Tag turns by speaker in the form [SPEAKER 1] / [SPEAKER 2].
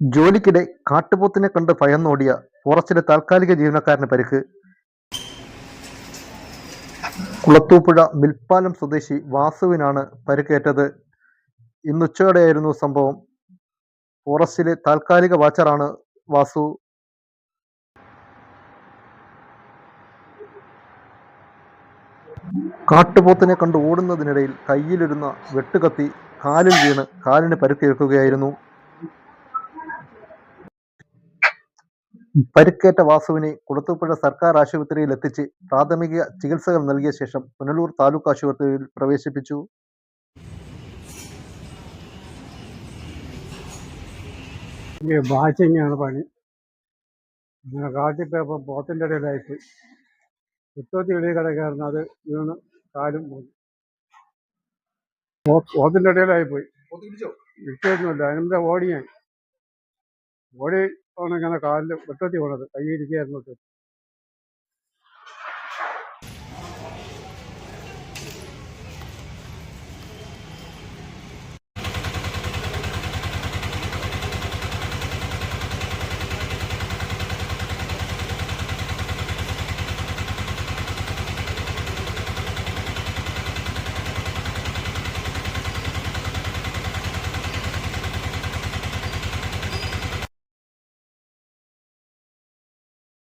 [SPEAKER 1] ജോലിക്കിടെ കാട്ടുപോത്തിനെ കണ്ട് ഭയന്നോടിയ ഫോറസ്റ്റിലെ താൽക്കാലിക ജീവനക്കാരന് പരിക്ക്. കുളത്തൂപ്പുഴ മിൽപ്പാലം സ്വദേശി വാസുവിനാണ് പരിക്കേറ്റത്. ഇന്നുച്ചയോടെയായിരുന്നു സംഭവം. ഫോറസ്റ്റിലെ താൽക്കാലിക വാച്ചറാണ് വാസു. കാട്ടുപോത്തിനെ കണ്ട് ഓടുന്നതിനിടയിൽ കയ്യിലിരുന്ന വെട്ടുകത്തി കാലിൽ വീണ് കാലിന് പരിക്കേൽക്കുകയായിരുന്നു. പരിക്കേറ്റ വാസുവിനെ കുളത്തൂപ്പുഴ സർക്കാർ ആശുപത്രിയിൽ എത്തിച്ച് പ്രാഥമിക ചികിത്സകൾ നൽകിയ ശേഷം പുനലൂർ താലൂക്ക് ആശുപത്രിയിൽ പ്രവേശിപ്പിച്ചു.
[SPEAKER 2] ഈ ബാച്ചിങ്ങാണ് പണി. അങ്ങനെ കാട്ടിപ്പോയപ്പോൾ പോത്തിന്റെ ഇടയിലായിട്ട് കുറ്റത്തി ഇടയിൽ കിടക്കായിരുന്നു അത് വീണ് കാലും പോയി പോത്തിന്റെ ഇടയിലായി പോയി. വിട്ടൊന്നുമില്ല അതിനെന്താ ഓടിയായി ഓടി ആണ് ഇങ്ങനെ കാലിൽ വെട്ടത്തി വീണത്. കൈ ഇരിക്കുകയായിരുന്നു